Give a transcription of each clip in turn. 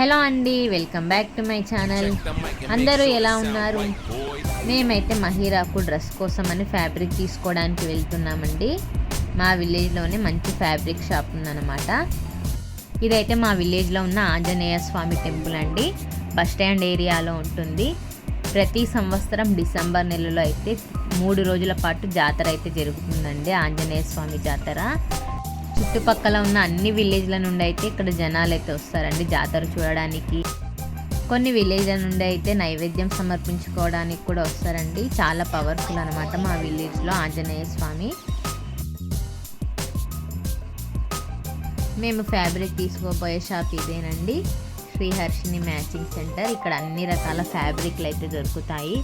Hello అండి welcome back to my channel. అందరూ ఎలా ఉన్నారు? మేమైతే మహిరాకు డ్రెస్ కోసం అని ఫ్యాబ్రిక్ తీసుకోవడానికి వెళ్తున్నామండి. మా విలేజ్లోనే మంచి ఫ్యాబ్రిక్ షాప్ ఉందన్నమాట. ఇదైతే మా విలేజ్లో ఉన్న ఆంజనేయ స్వామి టెంపుల్ అండి. బస్ స్టాండ్ ఏరియాలో ఉంటుంది. ప్రతి సంవత్సరం డిసెంబర్ నెలలో అయితే మూడు రోజుల పాటు జాతర అయితే జరుగుతుందండి ఆంజనేయ స్వామి జాతర. చుట్టుపక్కల ఉన్న అన్ని విలేజ్ల నుండి అయితే ఇక్కడ జనాలు అయితే వస్తారండి. జాతర చూడడానికి. కొన్ని విలేజ్ల నుండి అయితే నైవేద్యం సమర్పించుకోవడానికి కూడా వస్తారండి. చాలా పవర్ఫుల్ అనమాట మా విలేజ్లో ఆంజనేయ స్వామి. మేము ఫ్యాబ్రిక్ తీసుకోబోయే షాప్ ఇదేనండి. శ్రీహర్షిని మ్యాచింగ్ సెంటర్ ఇక్కడ అన్ని రకాల ఫ్యాబ్రిక్లు అయితే దొరుకుతాయి.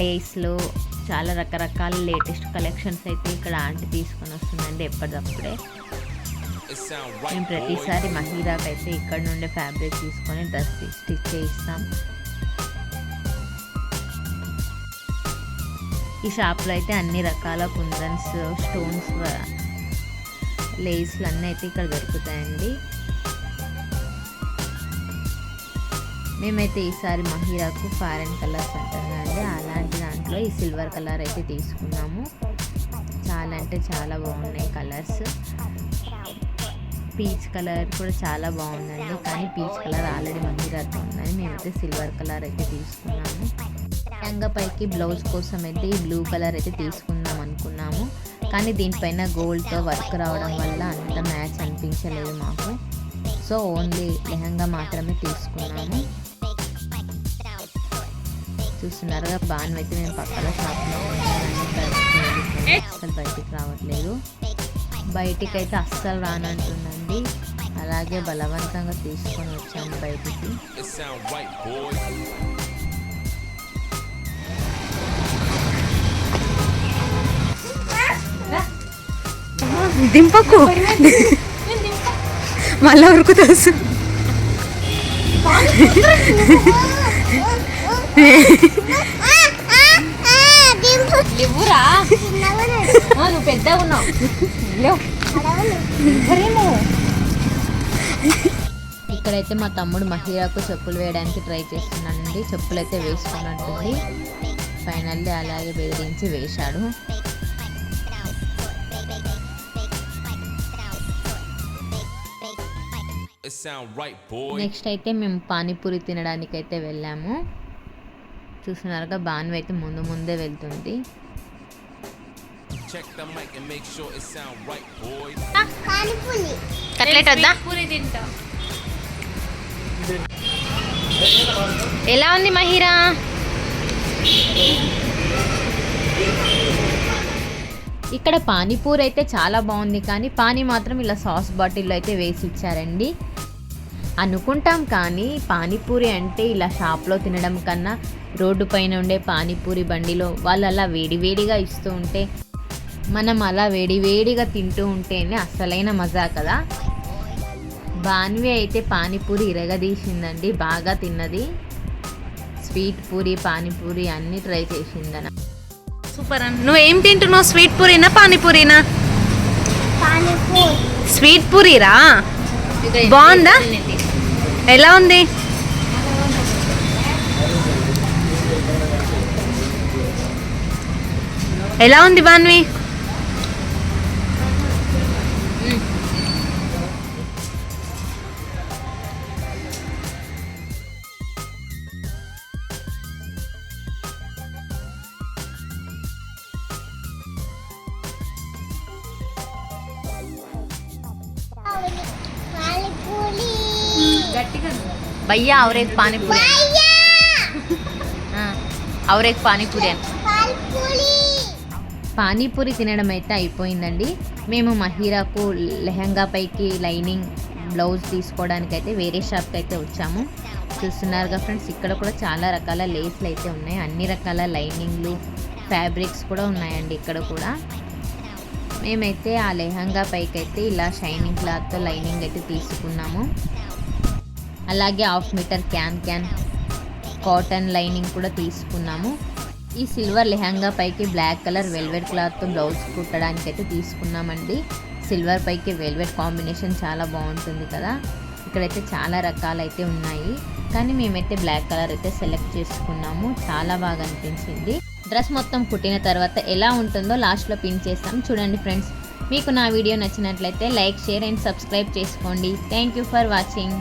లేస్లు చాలా రకరకాల లేటెస్ట్ కలెక్షన్స్ అయితే ఇక్కడ ఆంటీ తీసుకొని వస్తుందండి ఎప్పటికప్పుడే మేము ప్రతిసారి మహీరాకి అయితే ఇక్కడ నుండి ఫ్యాబ్రిక్ తీసుకొని డ్రెస్ స్టిచ్ చేయిస్తాం. ఈ షాప్లో అయితే అన్ని రకాల కుందన్స్ స్టోన్స్ లేస్లు అన్నీ అయితే ఇక్కడ దొరుకుతాయండి. మేమైతే ఈసారి మహిరాకు ఫారెన్ కలర్స్ అంటారు కదండి అలాంటి దాంట్లో ఈ సిల్వర్ కలర్ అయితే తీసుకున్నాము. చాలా అంటే చాలా బాగున్నాయి కలర్స్ పీచ్ కలర్ కూడా చాలా బాగుందండి. కానీ పీచ్ కలర్ ఆల్రెడీ మహిరాతో ఉందని మేమైతే సిల్వర్ కలర్ అయితే తీసుకున్నాము లంగా పైకి బ్లౌజ్ కోసం అయితే ఈ బ్లూ కలర్ అయితే తీసుకుందాం అనుకున్నాము. కానీ దీనిపైన గోల్డ్తో వర్క్ రావడం వల్ల అంత మ్యాచ్ అనిపించలేదు మాకు. సో ఓన్లీ లెహంగా మాత్రమే తీసుకున్నాము. చూస్తున్నారుగా బాగా అయితే మేము పక్కన షాప్లో అసలు బయటికి రావట్లేదు. బయటికి అయితే అస్సలు రానంటుందండి. అలాగే బలవంతంగా తీసుకొని వచ్చాము బయటికి. దింపకు. మళ్ళా వరకు తెలుసు నువ్వు పెద్దగా ఉన్నావు. ఇక్కడైతే మా తమ్ముడు మహిళకు చెప్పులు వేయడానికి ట్రై చేస్తున్నానండి. చెప్పులు అయితే వేసుకున్నట్టుంది. ఫైనల్లీ అలాగే బెదిరించి వేశాడు. నెక్స్ట్ అయితే మేము పానీపూరి తినడానికి అయితే వెళ్ళాము. చూస్తున్నారుగా బాను అయితే ముందు ముందే వెళ్తుంది. Check the mic and make sure it sound right, boy. Cutlet వద్దా? ఎలా ఉంది మహిరా? ఇక్కడ పానీపూరి అయితే చాలా బాగుంది కానీ పానీ మాత్రం ఇలా సాస్ బాటిల్లో అయితే వేసి ఇచ్చారండి. అనుకుంటాం కానీ పానీపూరి అంటే ఇలా షాప్లో తినడం కన్నా రోడ్డు పైన ఉండే పానీపూరి బండిలో వాళ్ళు అలా వేడివేడిగా ఇస్తూ ఉంటే మనం అలా వేడివేడిగా తింటూ ఉంటేనే అసలైన మజా కదా. బాన్వి అయితే పానీపూరి ఇరగదీసిందండి బాగా తిన్నది. స్వీట్ పూరి పానీపూరి అన్నీ ట్రై చేసిందన. సూపర్ అన్న. నువ్వు ఏం తింటున్నావు? స్వీట్ పూరీనా పానీపూరీనా? స్వీట్ పూరీరా? బాగుందా? ఎలా ఉంది? ఎలా ఉంది బాన్వి? భయ్యా అవరేక్ పానీపూరి ఆ, అవరేక్ పానీపూరి అని. పానీపూరి! తినడం అయితే అయిపోయిందండి. మేము మహీరాకు లెహంగా పైకి లైనింగ్ బ్లౌజ్ తీసుకోవడానికి అయితే వేరే షాప్కి అయితే వచ్చాము. చూస్తున్నారుగా ఫ్రెండ్స్ ఇక్కడ కూడా చాలా రకాల లేస్లు అయితే ఉన్నాయి. అన్ని రకాల లైనింగ్లు ఫ్యాబ్రిక్స్ కూడా ఉన్నాయండి ఇక్కడ కూడా. మేమైతే ఆ లెహంగా పైకి అయితే ఇలా షైనింగ్ క్లాత్తో లైనింగ్ అయితే తీసుకున్నాము. అలాగే half meter can can cotton lining కూడా తీసుకున్నాము. ఈ సిల్వర్ లెహంగా పైకి బ్లాక్ కలర్ వెల్వెట్ క్లాత్తో బ్లౌజ్ కుట్టడానికి అయితే తీసుకున్నామండి. సిల్వర్ పైకి వెల్వెట్ కాంబినేషన్ చాలా బాగుంటుంది కదా. ఇక్కడైతే చాలా రకాలైతే ఉన్నాయి. కానీ మేమైతే బ్లాక్ కలర్ అయితే సెలెక్ట్ చేసుకున్నాము. చాలా బాగా అనిపించింది. డ్రెస్ మొత్తం కుట్టిన తర్వాత ఎలా ఉంటుందో లాస్ట్లో పిన్ చేస్తాం. చూడండి ఫ్రెండ్స్ మీకు నా వీడియో నచ్చినట్లయితే లైక్ షేర్ అండ్ సబ్స్క్రైబ్ చేసుకోండి. Thank you for watching.